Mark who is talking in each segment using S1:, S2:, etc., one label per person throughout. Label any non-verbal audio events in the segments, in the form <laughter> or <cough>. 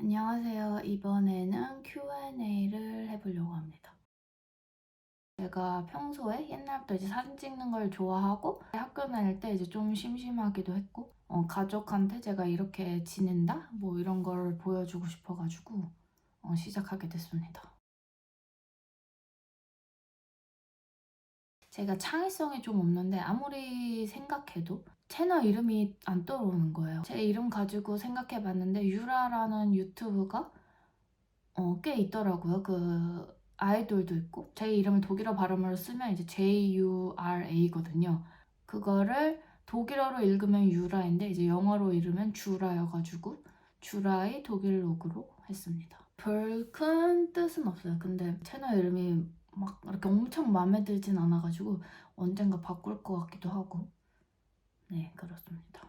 S1: 안녕하세요. 이번에는 Q&A를 해보려고 합니다. 제가 평소에 옛날부터 이제 사진 찍는 걸 좋아하고 학교 다닐 때 이제 좀 심심하기도 했고 어, 가족한테 제가 이렇게 지낸다 뭐 이런 걸 보여주고 싶어가지고 어, 시작하게 됐습니다. 제가 창의성이 좀 없는데 아무리 생각해도 채널 이름이 안 떠오르는 거예요. 제 이름 가지고 생각해 봤는데 유라라는 유튜브가 어, 꽤 있더라고요. 그 아이돌도 있고 제 이름을 독일어 발음으로 쓰면 이제 J-U-R-A거든요. 그거를 독일어로 읽으면 유라인데 이제 영어로 읽으면 주라여가지고 주라의 독일 로그로 했습니다. 별 큰 뜻은 없어요. 근데 채널 이름이 막 이렇게 엄청 마음에 들진 않아가지고 언젠가 바꿀 것 같기도 하고 네 그렇습니다.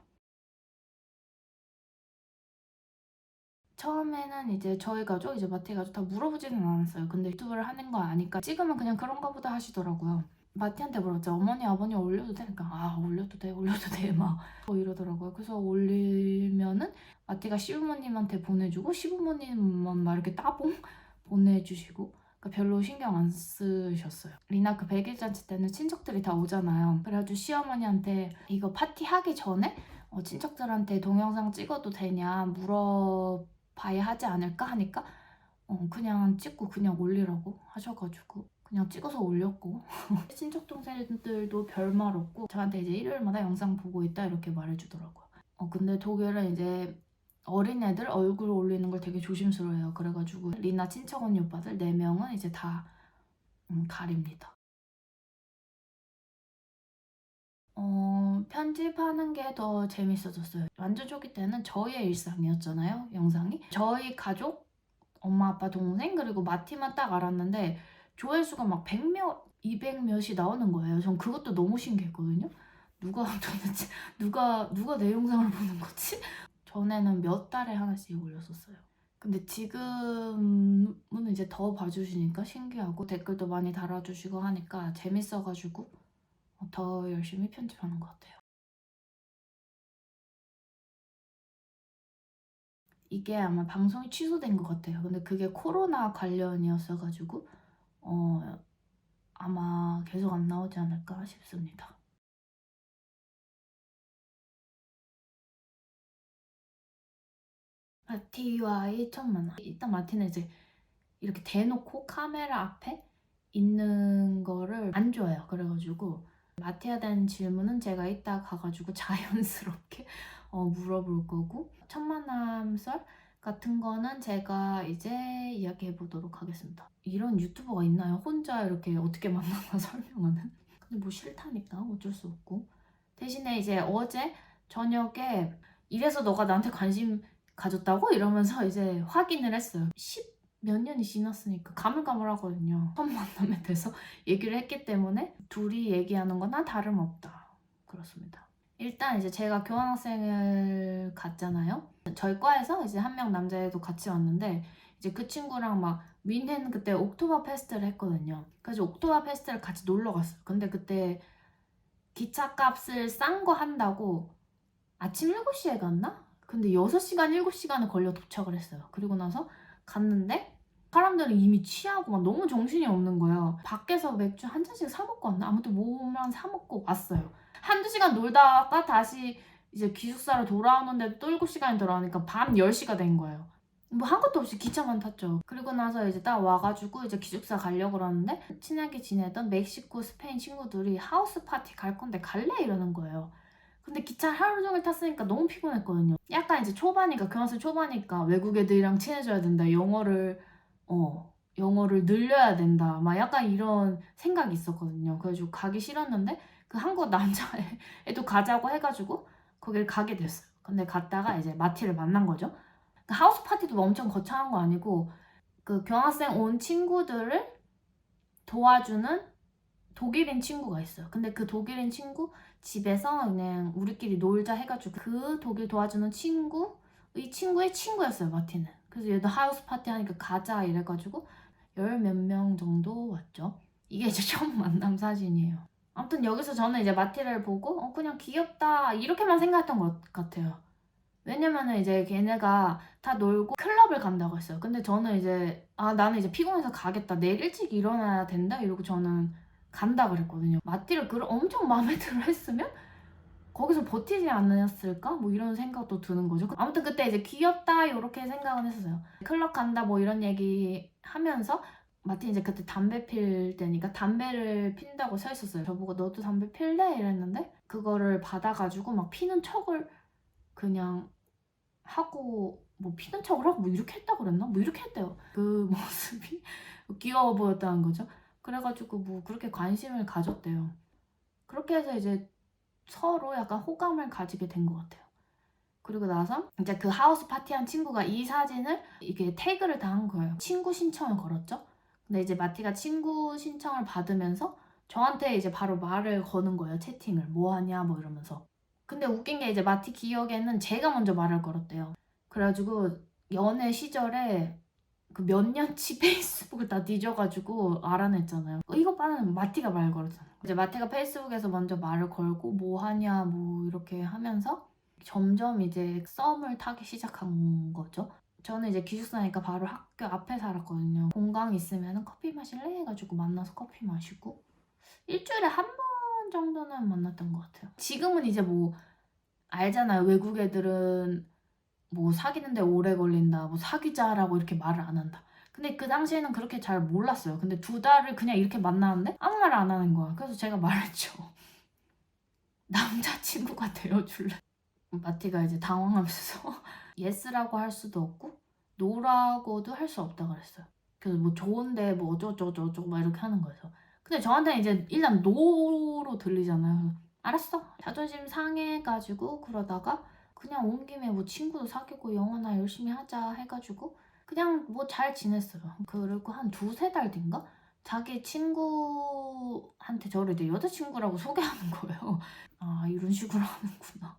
S1: 처음에는 이제 저희 가족 이제 마티 가족 다 물어보지는 않았어요. 근데 유튜브를 하는 거 아니까 찍으면 그냥 그런가 보다 하시더라고요. 마티한테 물었죠. 어머니 아버니 올려도 돼? 그러니까 아 올려도 돼 올려도 돼 막 <laughs> 뭐 이러더라고요. 그래서 올리면은 마티가 시부모님한테 보내주고 시부모님만 막 이렇게 따봉 <laughs> 보내주시고 별로 신경 안 쓰셨어요. 리나 그 100일 잔치 때는 친척들이 다 오잖아요. 그래가지고 시어머니한테 이거 파티 하기 전에 어, 친척들한테 동영상 찍어도 되냐 물어봐야 하지 않을까 하니까 어, 그냥 찍고 그냥 올리라고 하셔가지고 그냥 찍어서 올렸고 <laughs> 친척 동생들도 별말 없고 저한테 이제 일요일마다 영상 보고 있다 이렇게 말해주더라고요. 어, 근데 독일은 이제 어린애들 얼굴 올리는 걸 되게 조심스러워해요. 그래가지고 리나 친척 언니 오빠들 4명은 이제 다 음, 가립니다. 어, 편집하는 게 더 재밌어졌어요. 완전 초기 때는 저희의 일상이었잖아요, 영상이. 저희 가족, 엄마, 아빠, 동생, 그리고 마티만 딱 알았는데 조회수가 막 100몇, 200몇이 나오는 거예요. 전 그것도 너무 신기했거든요. 누가 <laughs> 도대체 누가 누가 내 영상을 보는 거지? 전에는 몇 달에 하나씩 올렸었어요. 근데 지금은 이제 더 봐주시니까 신기하고 댓글도 많이 달아주시고 하니까 재밌어가지고 더 열심히 편집하는 것 같아요. 이게 아마 방송이 취소된 것 같아요. 근데 그게 코로나 관련이었어가지고 어, 아마 계속 안 나오지 않을까 싶습니다. 마티와의 첫 만남. 일단 마티는 이제 이렇게 대놓고 카메라 앞에 있는 거를 안 좋아해요. 그래가지고 마티에 대한 질문은 제가 이따 가가지고 <laughs> 자연스럽게 어, 물어볼 거고 첫 만남 썰 같은 거는 제가 이제 이야기해 보도록 하겠습니다. 이런 유튜버가 있나요? 혼자 이렇게 어떻게 만나나 <laughs> 설명하는? 근데 뭐 싫다니까 어쩔 수 없고 대신에 이제 어제 저녁에 이래서 너가 나한테 관심 가졌다고 이러면서 이제 확인을 했어요. 10 몇 년이 지났으니까 가물가물하거든요. 첫 만남에 대해서 <laughs> 얘기를 했기 때문에 둘이 얘기하는 거나 다름없다. 그렇습니다. 일단 이제 제가 교환학생을 갔잖아요. 저희 과에서 이제 한 명 남자애도 같이 왔는데 이제 그 친구랑 막 윈헨 그때 옥토버 페스트를 했거든요. 그래서 옥토버 페스트를 같이 놀러 갔어요. 근데 그때 기차 값을 싼 거 한다고 아침 7시에 갔나? 근데 6시간, 7시간을 걸려 도착을 했어요. 그리고 나서 갔는데 사람들은 이미 취하고 막 너무 정신이 없는 거예요. 밖에서 맥주 한 잔씩 사 먹고 왔나? 아무튼 뭐만 사 먹고 왔어요. 한두 시간 놀다가 다시 이제 기숙사로 돌아오는데 또 7시간이 돌아오니까 밤 10시가 된 거예요. 뭐 한 것도 없이 기차만 탔죠. 그리고 나서 이제 딱 와가지고 이제 기숙사 가려고 그러는데 친하게 지내던 멕시코, 스페인 친구들이 하우스 파티 갈 건데 갈래? 이러는 거예요. 근데 기차 하루 종일 탔으니까 너무 피곤했거든요. 약간 이제 초반이니까 교환생 초반이니까 외국 애들이랑 친해져야 된다. 영어를 어 영어를 늘려야 된다. 막 약간 이런 생각이 있었거든요. 그래가지고 가기 싫었는데 그 한국 남자애도 가자고 해가지고 거길 가게 됐어요. 근데 갔다가 이제 마티를 만난 거죠. 그 하우스 파티도 엄청 거창한 거 아니고 그 교환생 온 친구들을 도와주는 독일인 친구가 있어요. 근데 그 독일인 친구 집에서 그냥 우리끼리 놀자 해가지고 그 독일 도와주는 친구의 친구의 친구였어요, 마티는. 그래서 얘도 하우스 파티 하니까 가자 이래가지고 열 몇 명 정도 왔죠. 이게 이제 <laughs> 처음 만남 사진이에요. 아무튼 여기서 저는 이제 마티를 보고 어 그냥 귀엽다 이렇게만 생각했던 것 같아요. 왜냐면은 이제 걔네가 다 놀고 클럽을 간다고 했어요. 근데 저는 이제 아 나는 이제 피곤해서 가겠다. 내일 일찍 일어나야 된다. 이러고 저는 간다 그랬거든요. 마티를 그 엄청 마음에 들어 했으면 거기서 버티지 않았을까? 뭐 이런 생각도 드는 거죠. 아무튼 그때 이제 귀엽다 이렇게 생각은 했었어요. 클럽 간다 뭐 이런 얘기 하면서 마틴 이제 그때 담배 필 때니까 담배를 핀다고 서 있었어요. 저보고 너도 담배 필래? 이랬는데 그거를 받아가지고 막 피는 척을 그냥 하고 뭐 피는 척을 하고 뭐 이렇게 했다 그랬나? 뭐 이렇게 했대요. 그 <laughs> 모습이 귀여워 보였다는 거죠. 그래가지고 뭐 그렇게 관심을 가졌대요. 그렇게 해서 이제 서로 약간 호감을 가지게 된 것 같아요. 그리고 나서 이제 그 하우스 파티한 친구가 이 사진을 이게 태그를 다 한 거예요. 친구 신청을 걸었죠. 근데 이제 마티가 친구 신청을 받으면서 저한테 이제 바로 말을 거는 거예요. 채팅을 뭐 하냐 뭐 이러면서. 근데 웃긴 게 이제 마티 기억에는 제가 먼저 말을 걸었대요. 그래가지고 연애 시절에 그 몇 년치 <laughs> 페이스북을 다 뒤져가지고 알아냈잖아요. 이거 빠는 마티가 말 걸었잖아요. 이제 마티가 페이스북에서 먼저 말을 걸고 뭐 하냐 뭐 이렇게 하면서 점점 이제 썸을 타기 시작한 거죠. 저는 이제 기숙사니까 바로 학교 앞에 살았거든요. 공강 있으면 커피 마실래? 해가지고 만나서 커피 마시고 일주일에 한 번 정도는 만났던 것 같아요. 지금은 이제 뭐 알잖아요. 외국 애들은 뭐 사귀는데 오래 걸린다, 뭐 사귀자라고 이렇게 말을 안 한다. 근데 그 당시에는 그렇게 잘 몰랐어요. 근데 두 달을 그냥 이렇게 만나는데 아무 말안 하는 거야. 그래서 제가 말했죠. <laughs> 남자친구가 되어줄래? 마티가 이제 당황하면서 <laughs> 예스라고 할 수도 없고 노라고도 할 수 없다 그랬어요. 그래서 뭐 좋은데 뭐 어쩌고저쩌고 막 이렇게 하는 거예요. 근데 저한테는 이제 일단 노로 들리잖아요. 알았어. 자존심 상해가지고 그러다가 그냥 온 김에 뭐 친구도 사귀고 영어나 열심히 하자 해가지고 그냥 뭐 잘 지냈어요. 그리고 한 두세 달 뒤인가? 자기 친구한테 저를 이제 여자친구라고 소개하는 거예요. <laughs> 아, 이런 식으로 하는구나.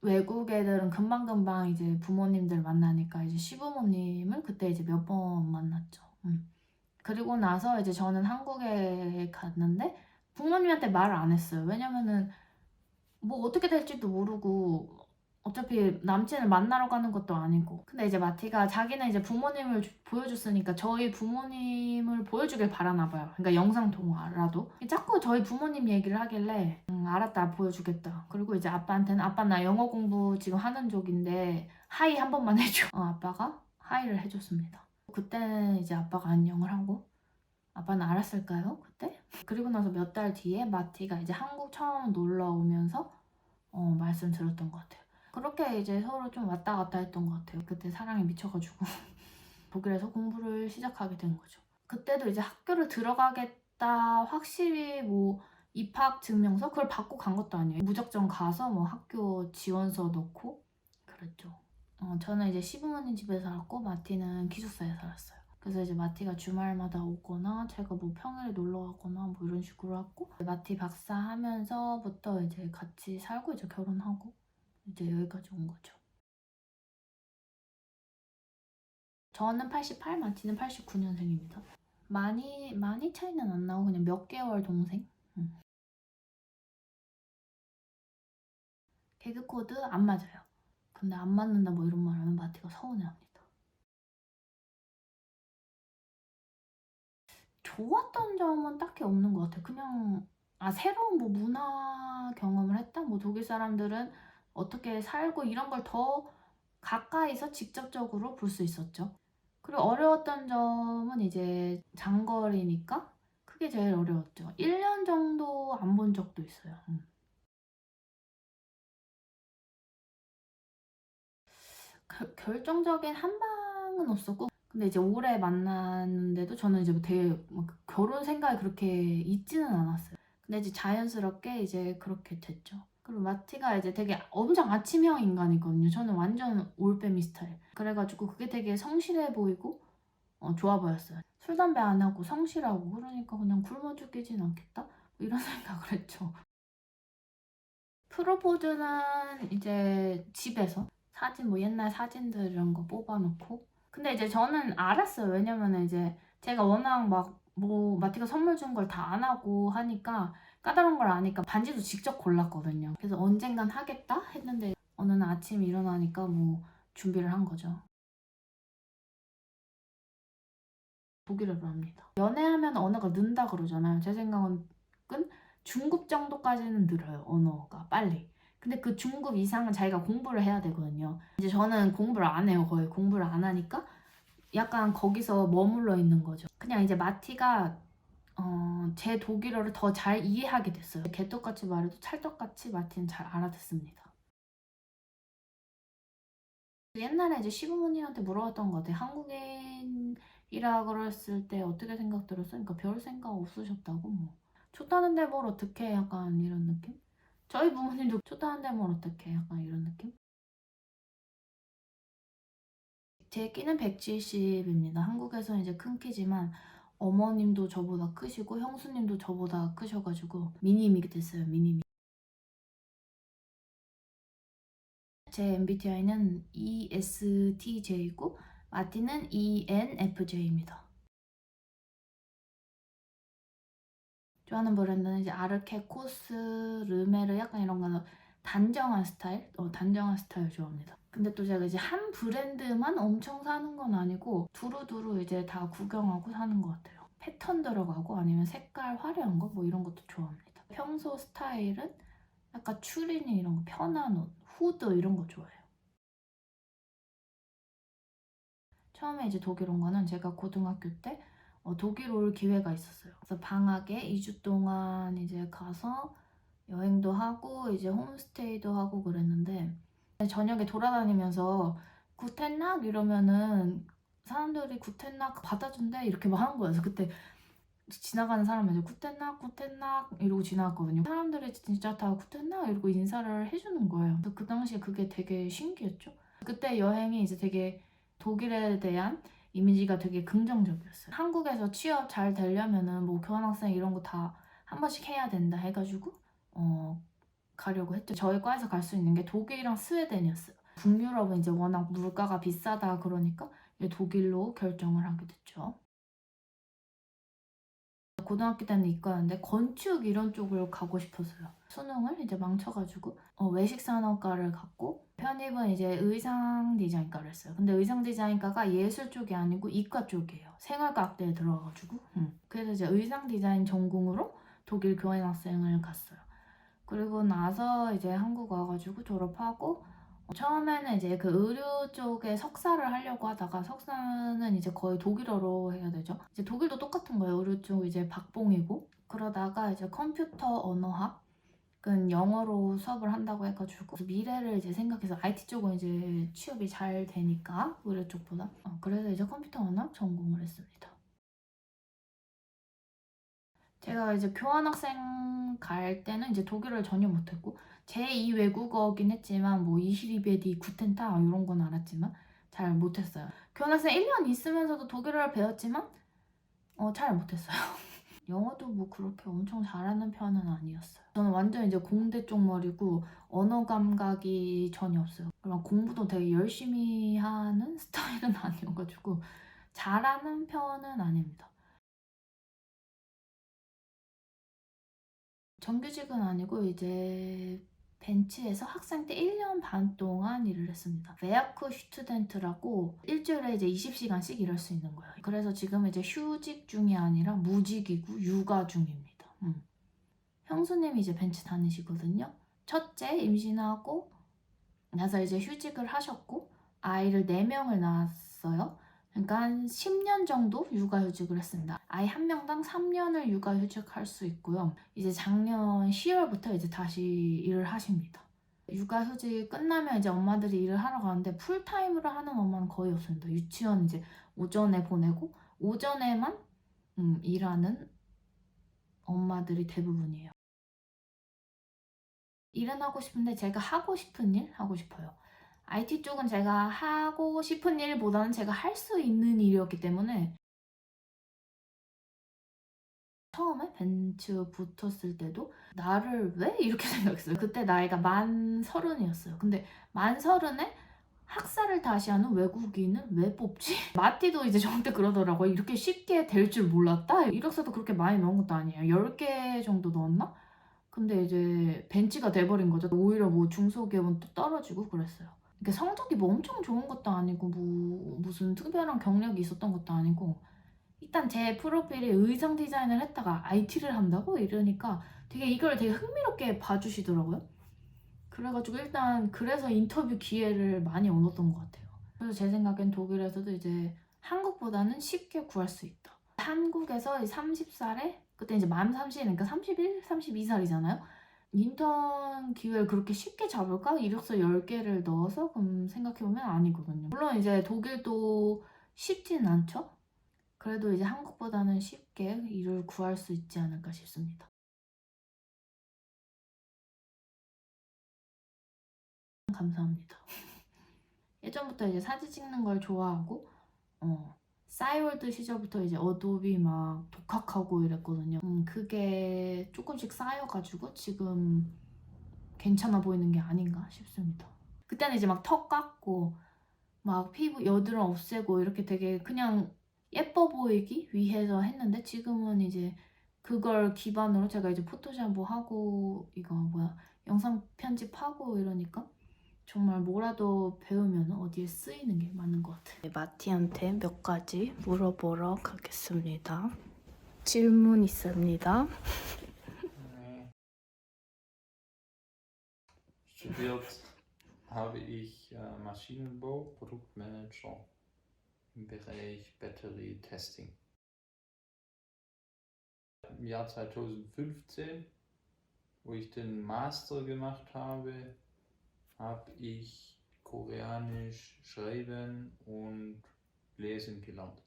S1: 외국 애들은 금방금방 이제 부모님들 만나니까 이제 시부모님을 그때 이제 몇 번 만났죠. 음. 그리고 나서 이제 저는 한국에 갔는데 부모님한테 말을 안 했어요. 왜냐면은 뭐 어떻게 될지도 모르고 어차피 남친을 만나러 가는 것도 아니고. 근데 이제 마티가 자기는 이제 부모님을 주- 보여줬으니까 저희 부모님을 보여주길 바라나 봐요. 그러니까 영상 통화라도. 자꾸 저희 부모님 얘기를 하길래 음, 알았다 보여주겠다. 그리고 이제 아빠한테는 아빠 나 영어 공부 지금 하는 쪽인데 하이 한 번만 <laughs> 해줘. 어, 아빠가 하이를 해줬습니다. 그때 이제 아빠가 안녕을 하고 아빠는 알았을까요? 그때? 그리고 나서 몇 달 뒤에 마티가 이제 한국 처음 놀러 오면서 어, 말씀 들었던 것 같아요. 그렇게 이제 서로 좀 왔다 갔다 했던 것 같아요. 그때 사랑에 미쳐가지고 <laughs> 독일에서 공부를 시작하게 된 거죠. 그때도 이제 학교를 들어가겠다 확실히 뭐 입학 증명서 그걸 받고 간 것도 아니에요. 무작정 가서 뭐 학교 지원서 넣고 그랬죠. 어, 저는 이제 시부모님 집에 살았고 마티는 기숙사에 살았어요. 그래서 이제 마티가 주말마다 오거나 제가 뭐 평일에 놀러 가거나 뭐 이런 식으로 했고 마티 박사 하면서부터 이제 같이 살고 이제 결혼하고 이제 여기까지 온 거죠. 저는 88, 마티는 89년생입니다. 많이 많이 차이는 안 나고 그냥 몇 개월 동생. 음. 개그 코드 안 맞아요. 근데 안 맞는다 뭐 이런 말 하면 마티가 서운해합니다. 좋았던 점은 딱히 없는 것 같아요. 그냥 아 새로운 뭐 문화 경험을 했다. 뭐 독일 사람들은 어떻게 살고 이런 걸 더 가까이서 직접적으로 볼 수 있었죠. 그리고 어려웠던 점은 이제 장거리니까 그게 제일 어려웠죠. 1년 정도 안 본 적도 있어요. 음. 결- 결정적인 한 방은 없었고 근데 이제 오래 만났는데도 저는 이제 뭐 되게 막 결혼 생각이 그렇게 있지는 않았어요. 근데 이제 자연스럽게 이제 그렇게 됐죠. 그리고 마티가 이제 되게 엄청 아침형 인간이거든요. 저는 완전 올빼미 스타일. 그래가지고 그게 되게 성실해 보이고 어, 좋아 보였어요. 술 담배 안 하고 성실하고 그러니까 그냥 굶어 죽이진 않겠다 뭐 이런 <laughs> 생각을 했죠. 프로포즈는 이제 집에서 사진 뭐 옛날 사진들 이런 거 뽑아놓고 근데 이제 저는 알았어요. 왜냐면은 이제 제가 워낙 막 뭐 마티가 선물 준 걸 다 안 하고 하니까 까다로운 걸 아니까 반지도 직접 골랐거든요. 그래서 언젠간 하겠다 했는데 어느 날 아침에 일어나니까 뭐 준비를 한 거죠. 독일어로 합니다. 연애하면 언어가 는다 그러잖아요. 제 생각은 중급 정도까지는 늘어요. 언어가 빨리. 근데 그 중급 이상은 자기가 공부를 해야 되거든요. 이제 저는 공부를 안 해요. 거의 공부를 안 하니까 약간 거기서 머물러 있는 거죠. 그냥 이제 마티가 어, 제 독일어를 더 잘 이해하게 됐어요. 개떡같이 말해도 찰떡같이 마티는 잘 알아듣습니다. 옛날에 이제 시부모님한테 물어봤던 것 같아요. 한국인이라 그랬을 때 어떻게 생각 들었어요? 그러니까 별 생각 없으셨다고 뭐. 좋다는데 뭘 어떻게 약간 이런 느낌? 저희 부모님도 <laughs> 좋다는데 뭘 어떻게 약간 이런 느낌? 제 끼는 170입니다. 한국에서 이제 큰 키지만 어머님도 저보다 크시고 형수님도 저보다 크셔가지고 미니미 됐어요. 미니미. 제 MBTI는 ESTJ이고 마티는 ENFJ입니다. 좋아하는 브랜드는 이제 아르케, 코스, 르메르 약간 이런 거는 단정한 스타일? 어, 단정한 스타일 좋아합니다. 근데 또 제가 이제 한 브랜드만 엄청 사는 건 아니고 두루두루 이제 다 구경하고 사는 것 같아요. 패턴 들어가고 아니면 색깔 화려한 거 뭐 이런 것도 좋아합니다. 평소 스타일은 약간 추리닝 이런 거 편한 옷, 후드 이런 거 좋아해요. 처음에 이제 독일 온 거는 제가 고등학교 때 어, 독일 올 기회가 있었어요. 그래서 방학에 2주 동안 이제 가서 여행도 하고 이제 홈스테이도 하고 그랬는데 저녁에 돌아다니면서 구텐낙 이러면은 사람들이 구텐낙 받아준대 이렇게 막 하는 거예요. 그때 지나가는 사람들 구텐낙 구텐낙 이러고 지나갔거든요. 사람들이 진짜 다 구텐낙 이러고 인사를 해주는 거예요. 그 당시에 그게 되게 신기했죠. 그때 여행이 이제 되게 독일에 대한 이미지가 되게 긍정적이었어요. 한국에서 취업 잘 되려면은 뭐 교환학생 이런 거 다 한 번씩 해야 된다 해가지고 어 가려고 했죠. 저희 과에서 갈 수 있는 게 독일이랑 스웨덴이었어요. 북유럽은 이제 워낙 물가가 비싸다 그러니까 독일로 결정을 하게 됐죠. 고등학교 때는 이과였는데 건축 이런 쪽을 가고 싶었어요. 수능을 이제 망쳐가지고 어, 외식산업과를 갔고 편입은 이제 의상 디자인과를 했어요. 근데 의상 디자인과가 예술 쪽이 아니고 이과 쪽이에요. 생활과학대에 들어가가지고 음. 그래서 이제 의상 디자인 전공으로 독일 교환학생을 갔어요. 그리고 나서 이제 한국 와가지고 졸업하고 어, 처음에는 이제 그 의료 쪽에 석사를 하려고 하다가 석사는 이제 거의 독일어로 해야 되죠. 이제 독일도 똑같은 거예요. 의료 쪽 이제 박봉이고 그러다가 이제 컴퓨터 언어학은 영어로 수업을 한다고 해가지고 미래를 이제 생각해서 IT 쪽은 이제 취업이 잘 되니까 의료 쪽보다 어, 그래서 이제 컴퓨터 언어학 전공을 했습니다. 제가 이제 교환학생 갈 때는 이제 독일어를 전혀 못했고 제2 외국어긴 했지만 뭐 이시리베디 구텐타 이런 건 알았지만 잘 못했어요. 교환학생 1년 있으면서도 독일어를 배웠지만 어, 잘 못했어요. <laughs> 영어도 뭐 그렇게 엄청 잘하는 편은 아니었어요. 저는 완전 이제 공대 쪽 머리고 언어 감각이 전혀 없어요. 그럼 공부도 되게 열심히 하는 <laughs> 스타일은 아니어가지고 잘하는 편은 아닙니다. 정규직은 아니고 이제 벤치에서 학생 때 1년 반 동안 일을 했습니다. 베아크 슈투덴트라고 일주일에 이제 20시간씩 일할 수 있는 거예요. 그래서 지금 이제 휴직 중이 아니라 무직이고 육아 중입니다. 음. 형수님이 이제 벤치 다니시거든요. 첫째 임신하고 나서 이제 휴직을 하셨고 아이를 4명을 낳았어요. 그러니까 한 10년 정도 육아휴직을 했습니다. 아이 한 명당 3년을 육아휴직할 수 있고요. 이제 작년 10월부터 이제 다시 일을 하십니다. 육아휴직 끝나면 이제 엄마들이 일을 하러 가는데 풀타임으로 하는 엄마는 거의 없습니다. 유치원 이제 오전에 보내고 오전에만 음, 일하는 엄마들이 대부분이에요. 일은 하고 싶은데 제가 하고 싶은 일 하고 싶어요. IT 쪽은 제가 하고 싶은 일보다는 제가 할 수 있는 일이었기 때문에 처음에 벤츠 붙었을 때도 나를 왜 이렇게 <laughs> 생각했어요. 그때 나이가 만 서른이었어요. 근데 만 서른에 학사를 다시 하는 외국인을 왜 뽑지? <laughs> 마티도 이제 저한테 그러더라고요. 이렇게 쉽게 될 줄 몰랐다. 이력서도 그렇게 많이 넣은 것도 아니에요. 10개 정도 넣었나? 근데 이제 벤치가 돼버린 거죠. 오히려 뭐 중소기업은 또 떨어지고 그랬어요. 이게 성적이 뭐 엄청 좋은 것도 아니고 뭐 무슨 특별한 경력이 있었던 것도 아니고 일단 제 프로필에 의상 디자인을 했다가 IT를 한다고 이러니까 되게 이걸 되게 흥미롭게 봐주시더라고요. 그래가지고 일단 그래서 인터뷰 기회를 많이 얻었던 것 같아요. 그래서 제 생각엔 독일에서도 이제 한국보다는 쉽게 구할 수 있다. 한국에서 30살에 그때 이제 만 30이니까 31, 32살이잖아요. 인턴 기회를 그렇게 쉽게 잡을까? 이력서 10개를 넣어서 그럼 생각해보면 아니거든요. 물론 이제 독일도 쉽진 않죠? 그래도 이제 한국보다는 쉽게 일을 구할 수 있지 않을까 싶습니다. 감사합니다. <laughs> 예전부터 이제 사진 찍는 걸 좋아하고, 어, 싸이월드 시절부터 이제 어도비 막 독학하고 이랬거든요. 음, 그게 조금씩 쌓여가지고 지금 괜찮아 보이는 게 아닌가 싶습니다. 그때는 이제 막 턱 깎고, 막 피부 여드름 없애고 이렇게 되게 그냥 예뻐 보이기 위해서 했는데 지금은 이제 그걸 기반으로 제가 이제 포토샵 뭐 하고 이거 뭐야 영상 편집하고 이러니까 정말 뭐라도 배우면 어디에 쓰이는 게 맞는 것 같아요. 마티한테 몇 가지 물어보러 가겠습니다. 질문 있습니다.
S2: Studiert habe ich äh, Maschinenbau, Produktmanager im Bereich Battery Testing. Im Jahr 2015, wo ich den Master gemacht habe, habe ich Koreanisch schreiben und lesen gelernt.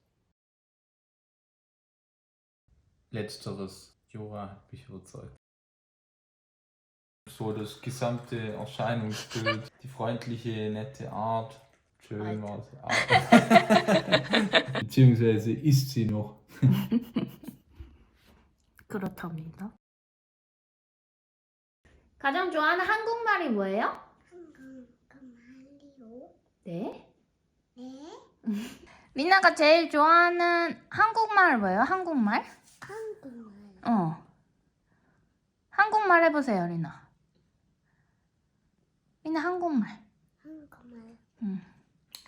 S3: Letzteres, Jura hat mich überzeugt. So das gesamte Erscheinungsbild, <laughs> die freundliche, nette Art, schön war es. <laughs> Beziehungsweise ist sie noch. <laughs>
S1: 그렇답니다. 가장 좋아하는 한국말이 뭐예요? 네.
S4: 네? <laughs>
S1: 리나가 제일 좋아하는 한국말 뭐예요? 한국말?
S4: 한국말.
S1: 어. 한국말 해보세요, 리나. 리나 한국말.
S4: 한국말.
S1: 응.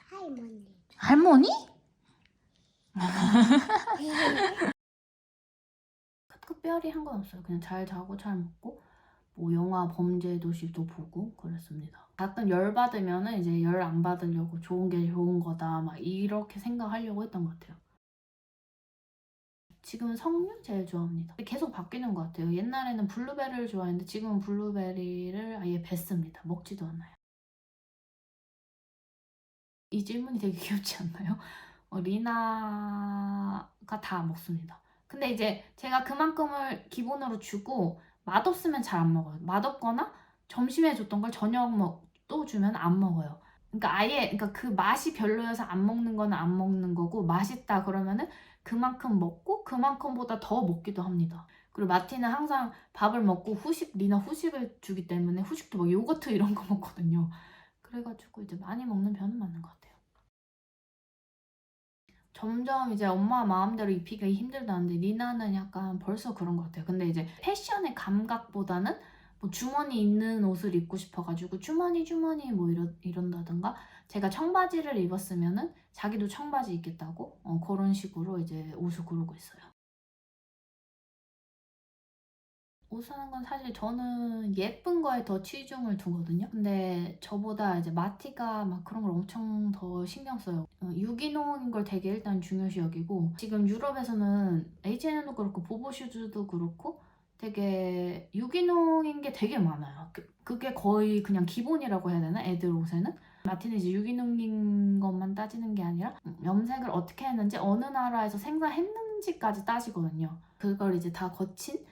S4: 할머니.
S1: 할머니? 특별히 한 건 없어요. 그냥 잘 자고 잘 먹고 뭐 영화 범죄 도시도 보고 그랬습니다. 가끔 열 받으면은 이제 열 안 받으려고 좋은 게 좋은 거다 막 이렇게 생각하려고 했던 것 같아요. 지금은 석류 제일 좋아합니다. 계속 바뀌는 것 같아요. 옛날에는 블루베리를 좋아했는데 지금은 블루베리를 아예 뱉습니다. 먹지도 않아요. 이 질문이 되게 <laughs> 귀엽지 않나요? 어, 리나가 다 먹습니다. 근데 이제 제가 그만큼을 기본으로 주고 맛없으면 잘 안 먹어요. 맛없거나 점심에 줬던 걸 저녁 먹, 또 주면 안 먹어요. 그러니까 아예 그러니까 그 맛이 별로여서 안 먹는 거는 안 먹는 거고 맛있다 그러면은 그만큼 먹고 그만큼보다 더 먹기도 합니다. 그리고 마티는 항상 밥을 먹고 후식 리나 후식을 주기 때문에 후식도 막 요거트 이런 거 먹거든요. 그래가지고 이제 많이 먹는 편은 맞는 것 같아요. 점점 이제 엄마 마음대로 입히기 힘들다는데 리나는 약간 벌써 그런 것 같아요. 근데 이제 패션의 감각보다는 뭐 주머니 있는 옷을 입고 싶어가지고 주머니 주머니 뭐 이러, 이런다든가 제가 청바지를 입었으면은 자기도 청바지 입겠다고 어, 그런 식으로 이제 옷을 고르고 있어요. 옷 사는 건 사실 저는 예쁜 거에 더 치중을 두거든요. 근데 저보다 이제 마티가 막 그런 걸 엄청 더 신경 써요. 어, 유기농인 걸 되게 일단 중요시 여기고 지금 유럽에서는 H&M도 그렇고 보보슈즈도 그렇고 되게 유기농인 게 되게 많아요. 그, 그게 거의 그냥 기본이라고 해야 되나? 애들 옷에는? 마티는 이제 유기농인 것만 따지는 게 아니라 음, 염색을 어떻게 했는지 어느 나라에서 생산했는지까지 따지거든요. 그걸 이제 다 거친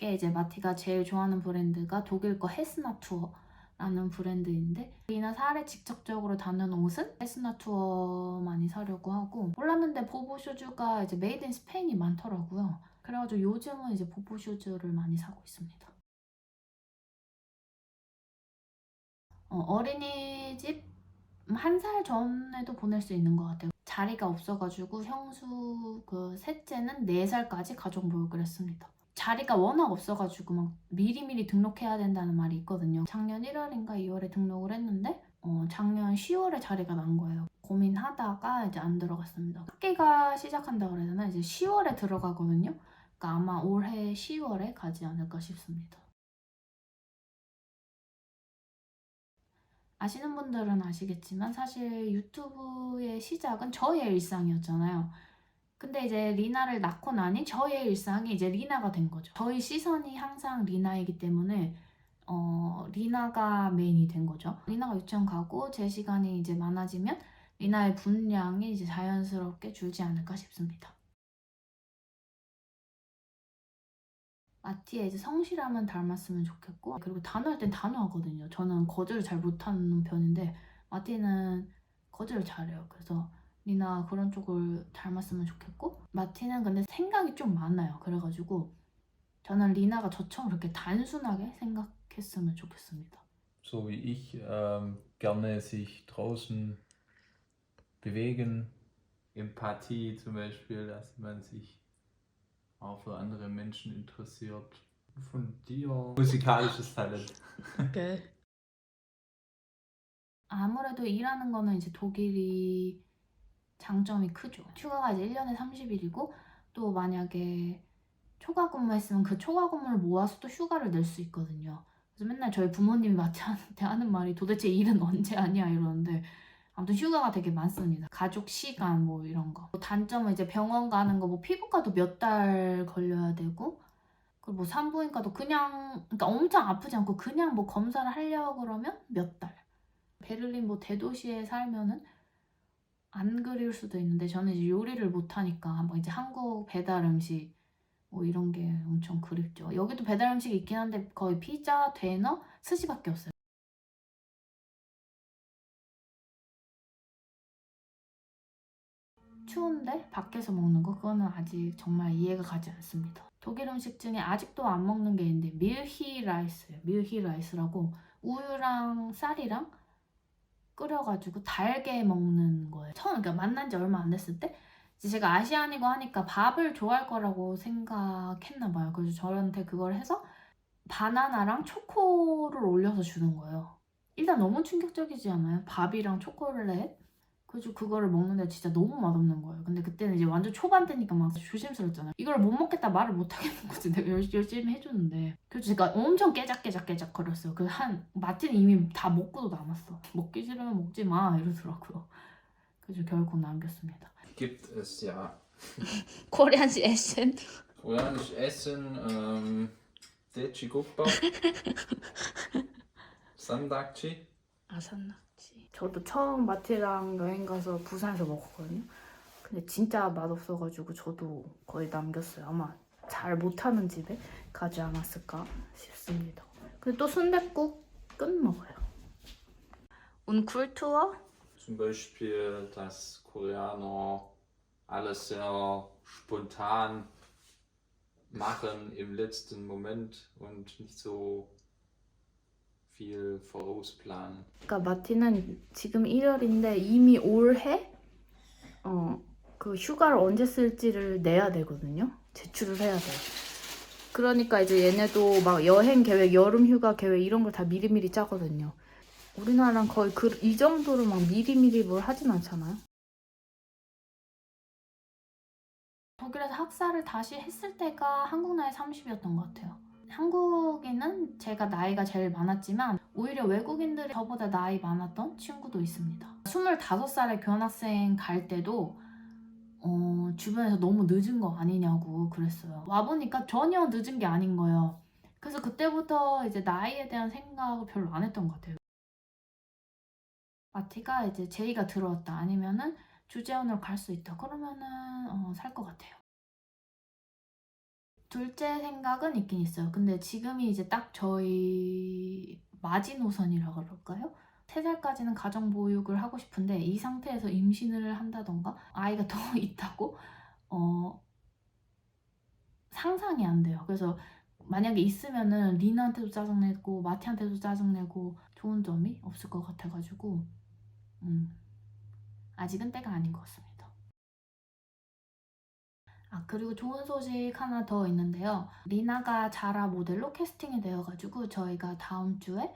S1: 게 이제 마티가 제일 좋아하는 브랜드가 독일 거 헤스나 투어 라는 브랜드인데 리나 살에 직접적으로 닿는 옷은 헤스나 투어 많이 사려고 하고 몰랐는데 보보 슈즈가 이제 메이드 인 스페인이 많더라고요. 그래가지고 요즘은 이제 보보 슈즈를 많이 사고 있습니다. 어, 어린이집 한 살 전에도 보낼 수 있는 것 같아요. 자리가 없어가지고 형수 그 셋째는 4살까지 가족보육을 했습니다. 자리가 워낙 없어가지고 막 미리미리 등록해야 된다는 말이 있거든요. 작년 1월인가 2월에 등록을 했는데 어, 작년 10월에 자리가 난 거예요. 고민하다가 이제 안 들어갔습니다. 학기가 시작한다 그래야 되나? 이제 10월에 들어가거든요. 그러니까 아마 올해 10월에 가지 않을까 싶습니다. 아시는 분들은 아시겠지만 사실 유튜브의 시작은 저의 일상이었잖아요. 근데 이제 리나를 낳고 나니 저의 일상이 이제 리나가 된 거죠. 저희 시선이 항상 리나이기 때문에 어, 리나가 메인이 된 거죠. 리나가 유치원 가고 제 시간이 이제 많아지면 리나의 분량이 이제 자연스럽게 줄지 않을까 싶습니다. 마티의 이제 성실함은 닮았으면 좋겠고 그리고 단어할 땐 단어하거든요. 저는 거절을 잘 못하는 편인데 마티는 거절을 잘해요. 그래서 리나 그런 쪽을 닮았으면 좋겠고 마티는 근데 생각이 좀 많아요. 그래가지고 저는 리나가 저처럼 그렇게 단순하게 생각했으면 좋겠습니다.
S3: So wie ich ähm, gerne sich draußen bewegen, Empathie zum Beispiel, dass man sich auch für andere Menschen interessiert. Von dir musikalisches Talent.
S5: Okay.
S1: 아무래도 일하는 거는 이제 독일이 장점이 크죠. 휴가가 이제 1년에 30일이고 또 만약에 초과 근무했으면 그 초과 근무를 모아서 또 휴가를 낼 수 있거든요. 그래서 맨날 저희 부모님이 마트한테 하는 말이 도대체 일은 언제 하냐 이러는데 아무튼 휴가가 되게 많습니다. 가족 시간 뭐 이런 거. 단점은 이제 병원 가는 거 뭐 피부과도 몇 달 걸려야 되고 그리고 뭐 산부인과도 그냥 그러니까 엄청 아프지 않고 그냥 뭐 검사를 하려고 그러면 몇 달. 베를린 뭐 대도시에 살면은 안 그리울 수도 있는데 저는 이제 요리를 못 하니까 뭐 이제 한국 배달 음식 뭐 이런 게 엄청 그립죠. 여기도 배달 음식이 있긴 한데 거의 피자, 되너, 스시밖에 없어요. 추운데 밖에서 먹는 거 그거는 아직 정말 이해가 가지 않습니다. 독일 음식 중에 아직도 안 먹는 게 있는데 밀히 라이스예요. 밀히 라이스라고 우유랑 쌀이랑 끓여가지고 달게 먹는 거예요. 처음 그러니까 만난 지 얼마 안 됐을 때 제가 아시안이고 하니까 밥을 좋아할 거라고 생각했나 봐요. 그래서 저한테 그걸 해서 바나나랑 초코를 올려서 주는 거예요. 일단 너무 충격적이지 않아요? 밥이랑 초콜릿? 그래서 그거를 먹는데 진짜 너무 맛없는 거예요. 근데 그때는 이제 완전 초반 때니까 막 조심스럽잖아요. 이걸 못 먹겠다 말을 못 하겠는 거지. 내가 열- 열심히 해주는데. 그래서 제가 엄청 깨작깨작깨작 거렸어요. 그 한, 마틴 이미 다 먹고도 남았어. 먹기 싫으면 먹지 마. 이러더라고요. 그래서 결국 남겼습니다.
S3: Gibt es ja <laughs>
S5: Essen.
S3: koreanisch Essen, ähm, Sandakchi.
S5: 아 산낙지. <laughs>
S1: 저도 처음 마티랑 여행 가서 부산에서 먹었거든요. 근데 진짜 맛없어가지고 저도 거의 남겼어요. 아마 잘 못하는 집에 가지 않았을까 싶습니다. 근데 또 순댓국 끝 먹어요. Und Kultur?
S3: Zum Beispiel, dass Koreaner alles sehr spontan machen im letzten Moment und nicht so viel vorausplanen.
S1: 그러니까 마티는 지금 1월인데 이미 올해 어, 그 휴가를 언제 쓸지를 내야 되거든요. 제출을 해야 돼요. 그러니까 이제 얘네도 막 여행 계획, 여름 휴가 계획 이런 걸 다 미리미리 짜거든요. 우리나라랑 거의 그, 이 정도로 막 미리미리 뭘 하진 않잖아요. 독일에서 학사를 다시 했을 때가 한국 나이 30이었던 것 같아요. 한국인은 제가 나이가 제일 많았지만 오히려 외국인들이 저보다 나이 많았던 친구도 있습니다. 25살에 교환학생 갈 때도 어, 주변에서 너무 늦은 거 아니냐고 그랬어요. 와보니까 전혀 늦은 게 아닌 거예요. 그래서 그때부터 이제 나이에 대한 생각을 별로 안 했던 것 같아요. 마티가 이제 제의가 들어왔다 아니면은 주재원으로 갈 수 있다 그러면은 어, 살 것 같아요. 둘째 생각은 있긴 있어요. 근데 지금이 이제 딱 저희 마지노선이라 그럴까요? 세 살까지는 가정 보육을 하고 싶은데 이 상태에서 임신을 한다던가 아이가 <laughs> 더 있다고 어 상상이 안 돼요. 그래서 만약에 있으면은 리나한테도 짜증내고 마티한테도 짜증내고 좋은 점이 없을 것 같아가지고 음 아직은 때가 아닌 것 같습니다. 아 그리고 좋은 소식 하나 더 있는데요. 리나가 자라 모델로 캐스팅이 되어가지고 저희가 다음 주에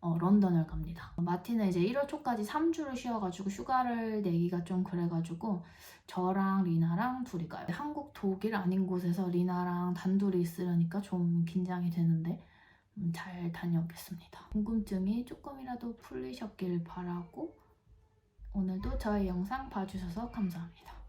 S1: 어, 런던을 갑니다. 마티는 이제 1월 초까지 3주를 쉬어가지고 휴가를 내기가 좀 그래가지고 저랑 리나랑 둘이 가요. 한국, 독일 아닌 곳에서 리나랑 단둘이 있으려니까 좀 긴장이 되는데 음, 잘 다녀오겠습니다. 궁금증이 조금이라도 풀리셨길 바라고 오늘도 저의 영상 봐주셔서 감사합니다.